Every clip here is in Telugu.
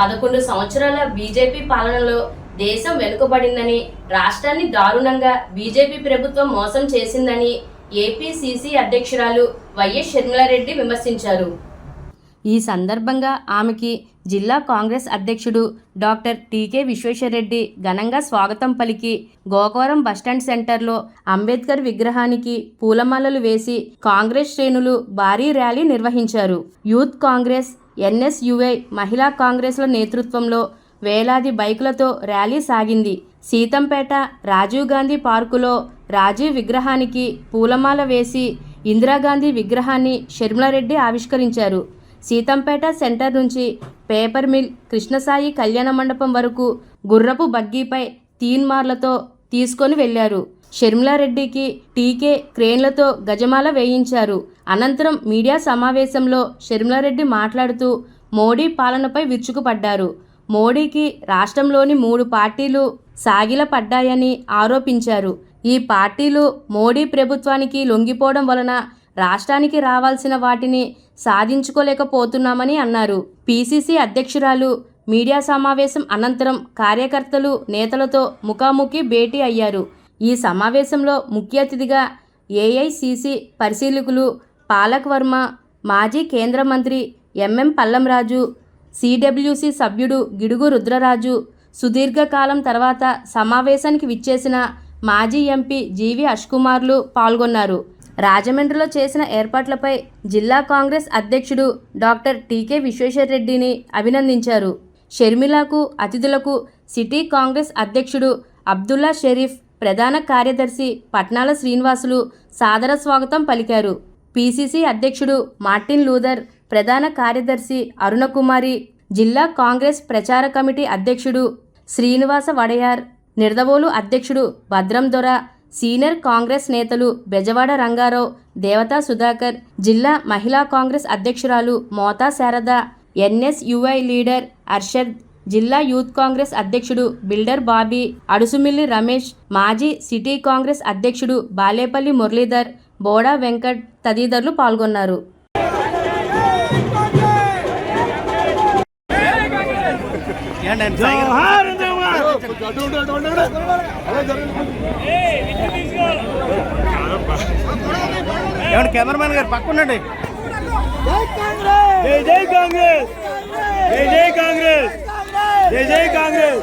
పదకొండు సంవత్సరాల బీజేపీ పాలనలో దేశం వెనుకబడిందని రాష్ట్రాన్ని దారుణంగా బీజేపీ ప్రభుత్వం మోసం చేసిందని ఏపీసీసీ అధ్యక్షురాలు వైఎస్ షర్మిలారెడ్డి విమర్శించారు. ఈ సందర్భంగా ఆమెకి జిల్లా కాంగ్రెస్ అధ్యక్షుడు డాక్టర్ టీకే విశ్వేశ్వరరెడ్డి ఘనంగా స్వాగతం పలికి గోకవరం బస్టాండ్ సెంటర్లో అంబేద్కర్ విగ్రహానికి పూలమాలలు వేసి కాంగ్రెస్ శ్రేణులు భారీ ర్యాలీ నిర్వహించారు. యూత్ కాంగ్రెస్ ఎన్ఎస్యుఐ మహిళా కాంగ్రెస్ల నేతృత్వంలో వేలాది బైకులతో ర్యాలీ సాగింది. సీతంపేట రాజీవ్ గాంధీ పార్కులో రాజీవ్ విగ్రహానికి పూలమాల వేసి ఇందిరాగాంధీ విగ్రహాన్ని షర్మిలారెడ్డి ఆవిష్కరించారు. సీతంపేట సెంటర్ నుంచి పేపర్ మిల్ కృష్ణసాయి కళ్యాణ మండపం వరకు గుర్రపు బగ్గీపై తీన్మార్లతో తీసుకొని వెళ్ళారు షర్మిలారెడ్డికి టీకే క్రేన్లతో గజమాల వేయించారు. అనంతరం మీడియా సమావేశంలో షర్మిలారెడ్డి మాట్లాడుతూ మోడీ పాలనపై విరుచుకుపడ్డారు. మోడీకి రాష్ట్రంలోని మూడు పార్టీలు సాగిలపడ్డాయని ఆరోపించారు. ఈ పార్టీలు మోడీ ప్రభుత్వానికి లొంగిపోవడం వలన రాష్ట్రానికి రావాల్సిన వాటిని సాధించుకోలేకపోతున్నామని అన్నారు. పీసీసీ అధ్యక్షురాలు మీడియా సమావేశం అనంతరం కార్యకర్తలు నేతలతో ముఖాముఖి భేటీ అయ్యారు. ఈ సమావేశంలో ముఖ్య అతిథిగా ఏఐసిసి పరిశీలకులు పాలక్ వర్మ మాజీ కేంద్ర మంత్రి ఎంఎం పల్లంరాజు సిడబ్ల్యూసి సభ్యుడు గిడుగు రుద్రరాజు సుదీర్ఘకాలం తర్వాత సమావేశానికి విచ్చేసిన మాజీ ఎంపీ జీవి అష్కుమార్లు పాల్గొన్నారు. రాజమండ్రిలో చేసిన ఏర్పాట్లపై జిల్లా కాంగ్రెస్ అధ్యక్షుడు డాక్టర్ టీకే విశ్వేశ్వరరెడ్డిని అభినందించారు. షర్మిలకు అతిథులకు సిటీ కాంగ్రెస్ అధ్యక్షుడు అబ్దుల్లా షరీఫ్ ప్రధాన కార్యదర్శి పట్నాల శ్రీనివాసులు సాదర స్వాగతం పలికారు. పీసీసీ అధ్యక్షుడు మార్టిన్ లూథర్ ప్రధాన కార్యదర్శి అరుణకుమారి జిల్లా కాంగ్రెస్ ప్రచార కమిటీ అధ్యక్షుడు శ్రీనివాస వడయార్ నిర్దవోలు అధ్యక్షుడు భద్రం దొర సీనియర్ కాంగ్రెస్ నేతలు బెజవాడ రంగారావు దేవతా సుధాకర్ జిల్లా మహిళా కాంగ్రెస్ అధ్యక్షురాలు మోతా శారద ఎన్ఎస్యుఐ లీడర్ అర్షద్ జిల్లా యూత్ కాంగ్రెస్ అధ్యక్షుడు బిల్డర్ బాబీ అడుసుమిల్లి రమేష్ మాజీ సిటీ కాంగ్రెస్ అధ్యక్షుడు బాలేపల్లి మురళీధర్ బోడా వెంకట్ తదితరులు పాల్గొన్నారు. కెమెరామెన్ గారు? పక్క ఉండండి. జై జై కాంగ్రెస్. జై జై కాంగ్రెస్. జై జై కాంగ్రెస్.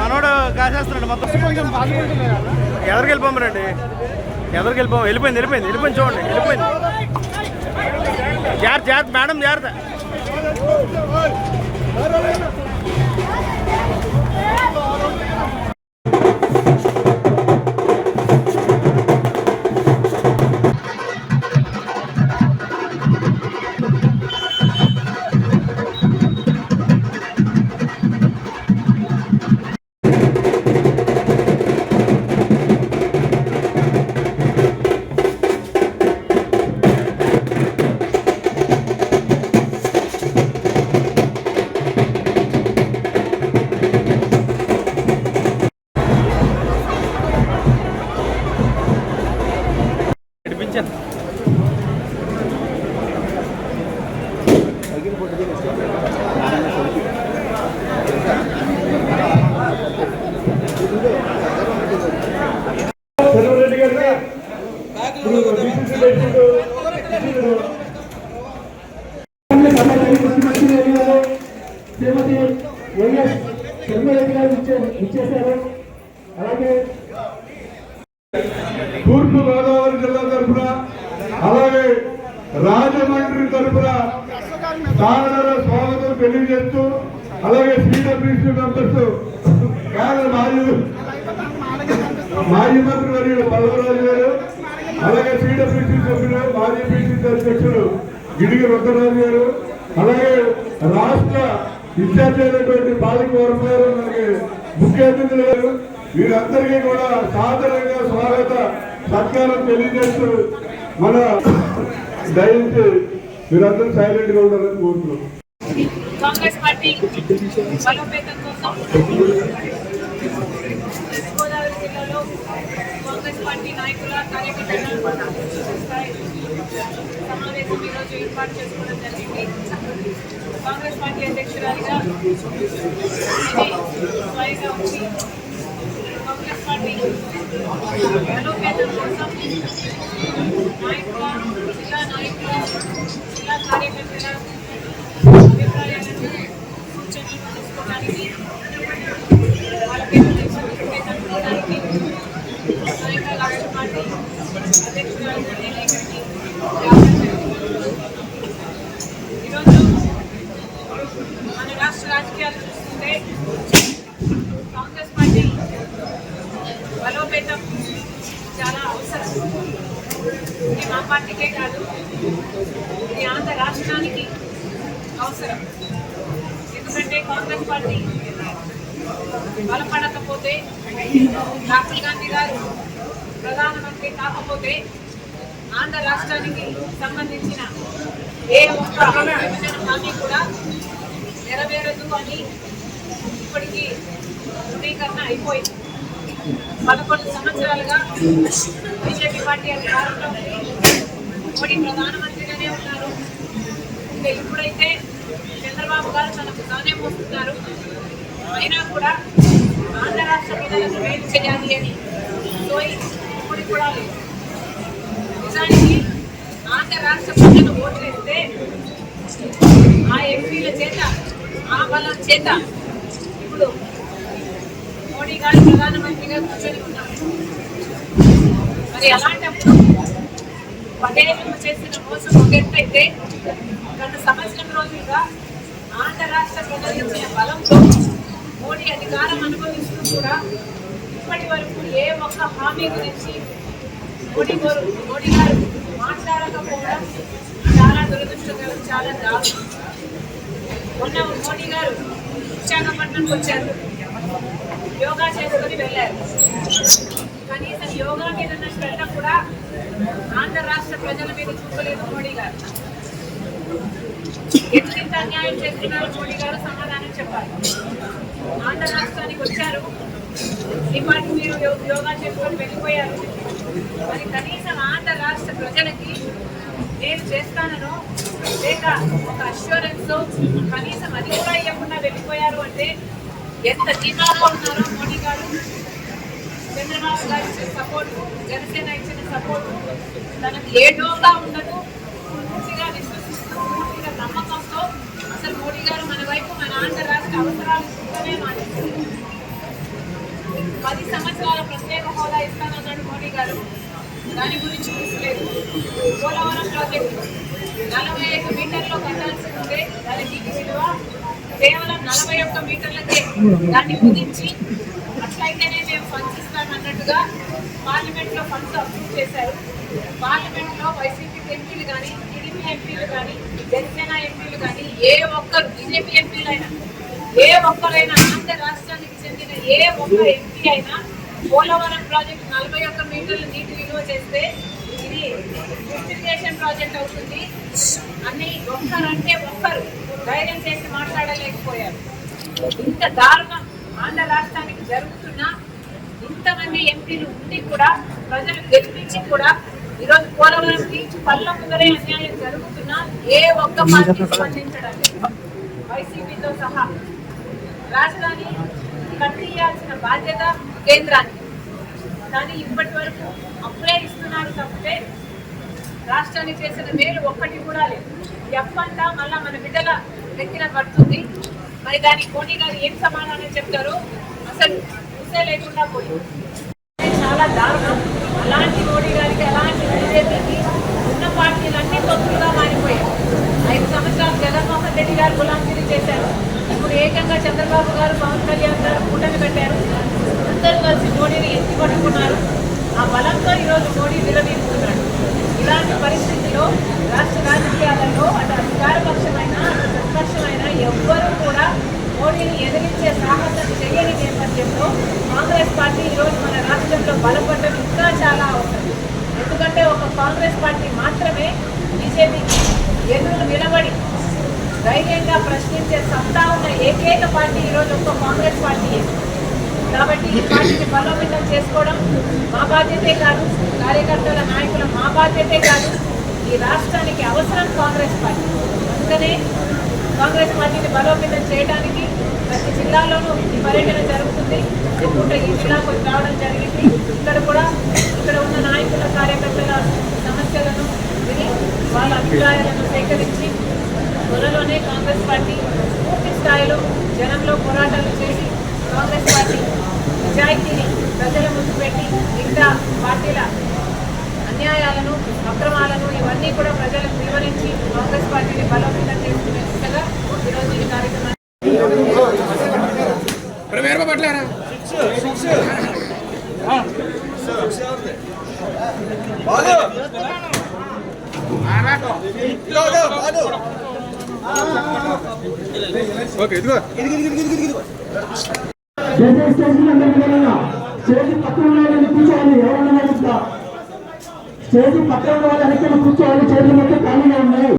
మనోడు కాసేస్తున్నాడు మొత్తం. ఎదరికి వెళ్ళిపోమరండి ఎదరికి వెళ్ళిపోం వెళ్ళిపోయింది వెళ్ళిపోయింది వెళ్ళిపోయింది చూడండి వెళ్ళిపోయింది. జాగ్రత్త జాగ్రత్త మేడం జాగ్రత్త. అలాగే రాజమండ్రి తరఫున సాదర స్వాగతం తెలియజేస్తూ అలాగే సిడబ్ల్యూసీ మెంబర్స్ కేరళ మాజీ మాజీ మంత్రి వర్యులు పల్లవరాజు గారు అలాగే సిడబ్ల్యూసీ సభ్యులు మాజీ పిసిసి అధ్యక్షులు గిడిగి రుద్రరాజు గారు అలాగే రాష్ట్ర ఇన్ఛార్జ్ అయినటువంటి బాలిక వర్మ గారు మనకి ముఖ్య అతిథులు గారు వీరందరికీ కూడా సాధారణంగా స్వాగత సత్కారం తెలియజేస్తూ మన దయించి మీరందరూ సైలెంట్గా ఉండాలని కోరుతున్నాం. కాంగ్రెస్ పార్టీ బలోపేతం కోసం గోదావరి జిల్లాలో కాంగ్రెస్ పార్టీ నాయకుల కార్యకర్తల సమావేశం ఈరోజు ఏర్పాటు చేసుకోవడం జరిగింది. కాంగ్రెస్ పార్టీ అధ్యక్షురాలిగా స్వయంగా వచ్చి మన రాష్ట్ర రాజకీయాలు చూస్తుంటే కాంగ్రెస్ పార్టీ బలోపేతం చాలా అవసరం. ఇది మా పార్టీకే కాదు ఇది ఆంధ్ర రాష్ట్రానికి అవసరం. ఎందుకంటే కాంగ్రెస్ పార్టీ బలపడకపోతే రాహుల్ గాంధీ గారు ప్రధానమంత్రి కాకపోతే ఆంధ్ర రాష్ట్రానికి సంబంధించిన ఏ ఒక్క విభజన హామీ కూడా నెరవేరదు అని ఇప్పటికీ ధృవీకరణ అయిపోయింది. పదకొండు సంవత్సరాలుగా బీజేపీ పార్టీ అధికారంలో మోడీ ప్రధానమంత్రిగానే ఉన్నారు. ఇంకా ఇప్పుడైతే చంద్రబాబు గారు తనకు తానే మోస్తున్నారు అయినా కూడా ఆంధ్ర రాష్ట్ర ప్రజలకు మేలు చేయాలి అని సోయి ఇప్పుడు కూడా లేదు. నిజానికి ఆంధ్ర రాష్ట్ర ప్రజలు ఓట్లేస్తే ఆ ఎంపీల చేత ఆ బలం చేత మోడీ గారు ప్రధానమంత్రిగా కూర్చొని ఉన్నారు. మరి అలాంటప్పుడు పదేళ్ళు చేసిన మోసం ఒక గత సంవత్సరం రోజులుగా ఆంధ్ర రాష్ట్ర ప్రజలు ఇచ్చిన బలంతో మోడీ అధికారం అనుభవిస్తూ కూడా ఇప్పటి వరకు ఏ ఒక్క హామీ గురించి మోడీ గారు మోడీ గారు మాట్లాడకపోవడం చాలా దురదృష్టకరం చాలా దారుణం. మొన్న మోడీ గారు విశాఖపట్నంకి వచ్చారు. యోగా చేసుకొని వెళ్ళారు. కనీసం యోగా మీద ఉన్న శ్రద్ధ కూడా ఆంధ్ర రాష్ట్ర ప్రజల మీద చూపలేదు మోడీ గారు. ఎంత అన్యాయం చేస్తున్నారు మోడీ గారు? సమాధానం చెప్పాలి. ఆంధ్ర రాష్ట్రానికి వచ్చారు. ఈ మీరు యోగా చేసుకొని వెళ్ళిపోయారు. మరి కనీసం ఆంధ్ర రాష్ట్ర ప్రజలకి నేను చేస్తానను లేక ఒక అష్యూరెన్స్ కనీసం అది కూడా ఇవ్వకుండా వెళ్ళిపోయారు అంటే ఎంత ధీమాగా ఉన్నారో మోడీ గారు? చంద్రబాబు గారు ఇచ్చిన సపోర్ట్ జనసేన ఇచ్చిన సపోర్ట్ తనకు ఏ డోగా ఉండదు. పూర్తిగా విశ్వసిస్తూ పూర్తిగా నమ్మకంతో అసలు మోడీ గారు మన వైపు మన ఆంధ్ర రాష్ట్ర అవసరాలు చూడనే మానేస్తారు పది సంవత్సరాల ప్రత్యేక హోదా ఇస్తానన్నాడు మోడీ గారు. దాని గురించి చూసలేదు పోలవరం ప్రాజెక్టు నలభై ఐదు మీటర్లో కట్టాల్సి ఉంటే దానికి విలువ కేవలం నలభై ఒక్క మీటర్లకే దాన్ని కుదించి అట్లయితేనే మేము ఫండ్స్ ఇస్తామన్నట్టుగా పార్లమెంట్లో ఫండ్స్ అప్రూవ్ చేశారు. పార్లమెంట్లో వైసీపీ ఎంపీలు కానీ టీడీపీ ఎంపీలు కానీ జనసేన ఎంపీలు కానీ ఏ ఒక్కరు బీజేపీ ఎంపీలైనా ఏ ఒక్కరైనా ఆంధ్ర రాష్ట్రానికి చెందిన ఏ ఒక్క ఎంపీ అయినా పోలవరం ప్రాజెక్టు నలభై ఒక్క మీటర్ల నీటి విలువ చేస్తే డిస్ట్రిబ్యూషన్ ప్రాజెక్ట్ అవుతుంది. అని ఒక్కరంటే ఒక్కరు ధైర్యం చేసి మాట్లాడలేకపోయారు. ఇంత దారుణం ఆంధ్ర రాష్ట్రానికి జరుగుతున్నా ఇంతమంది ఎంపీలు ఉండి కూడా ప్రజలు గెలిపించి కూడా ఈరోజు పోలవరం బీచ్ పళ్ళ ముందరే అన్యాయం జరుగుతున్నా ఏ ఒక్క పార్టీ స్పందించడం వైసీపీతో సహా రాజధాని కట్టియాల్సిన బాధ్యత కేంద్రానికి. కానీ ఇప్పటి వరకు అప్పుడే ఇస్తున్నారు తప్పితే రాష్ట్రానికి చేసిన మేలు ఒక్కటి కూడా లేదు. ఎఫ్ అంతా మళ్ళా మన బిడ్డల నెత్తిన పడుతుంది. మరి దానికి మోడీ గారు ఏం సమాధానం చెప్తారో అసలు చూసే లేకుండా పోయింది. చాలా దారుణం. అలాంటి మోడీ గారికి అలాంటి బీజేపీకి ఉన్న పార్టీలన్నీ తొత్తులుగా మారిపోయాయి. ఐదు సంవత్సరాలు జగన్మోహన్ రెడ్డి గారు గులాంగిరి చేశారు. ఇప్పుడు ఏకంగా చంద్రబాబు గారు పవన్ కళ్యాణ్ గారు కూటమి పెట్టారు అందరూ కలిసి మోడీని ఎత్తి పట్టుకున్నారు ఆ బలంతో ఈరోజు మోడీ విరవీస్తున్నాడు ఇలాంటి పరిస్థితిలో రాష్ట్ర రాజకీయాలలో అటు అధికారపక్షమైన ప్రతిపక్షమైన ఎవ్వరూ కూడా మోడీని ఎదిరించే సాహసం చేయని నేపథ్యంలో కాంగ్రెస్ పార్టీ ఈరోజు మన రాష్ట్రంలో బలపడడం ఇంకా చాలా అవసరం. ఎందుకంటే ఒక కాంగ్రెస్ పార్టీ మాత్రమే బీజేపీకి ఎదురు నిలబడి ధైర్యంగా ప్రశ్నించే సత్తా ఉన్న ఏకైక పార్టీ ఈరోజు ఒక కాంగ్రెస్ పార్టీ కాబట్టి ఈ పార్టీని బలోపేతం చేసుకోవడం మా బాధ్యతే కాదు. కార్యకర్తల నాయకుల మా బాధ్యతే కాదు. ఈ రాష్ట్రానికి అవసరం కాంగ్రెస్ పార్టీ. అందుకనే కాంగ్రెస్ పార్టీని బలోపేతం చేయడానికి ప్రతి జిల్లాలోనూ ఈ పర్యటన జరుగుతుంది. ఇప్పుడు ఈ జిల్లాకు రావడం జరిగింది. ఇక్కడ కూడా ఇక్కడ ఉన్న నాయకుల కార్యకర్తల సమస్యలను విని వాళ్ళ అభిప్రాయాలను సేకరించి త్వరలోనే కాంగ్రెస్ పార్టీ పూర్తి స్థాయిలో జనంలో పోరాటాలు చేసి కాంగ్రెస్ పార్టీ నిజాయితీని ప్రజల ముందు పెట్టి మిగతా పార్టీల అన్యాయాలను అక్రమాలను ఇవన్నీ కూడా ప్రజలకు వివరించి కాంగ్రెస్ పార్టీని బలోపేతం చేసుకునే దిశగా ఈరోజు ఈ కార్యక్రమాన్ని దయచేసి స్టేషన్ అందరికీ వెళ్ళాలా స్టేజ్ పక్కన కూర్చోవాలి ఎవరన్నా చెప్తా పక్కన ఉన్న వాళ్ళు వెనక్కి కూర్చోవాలి చేతులు మొత్తం ఖాళీగా ఉన్నాయి.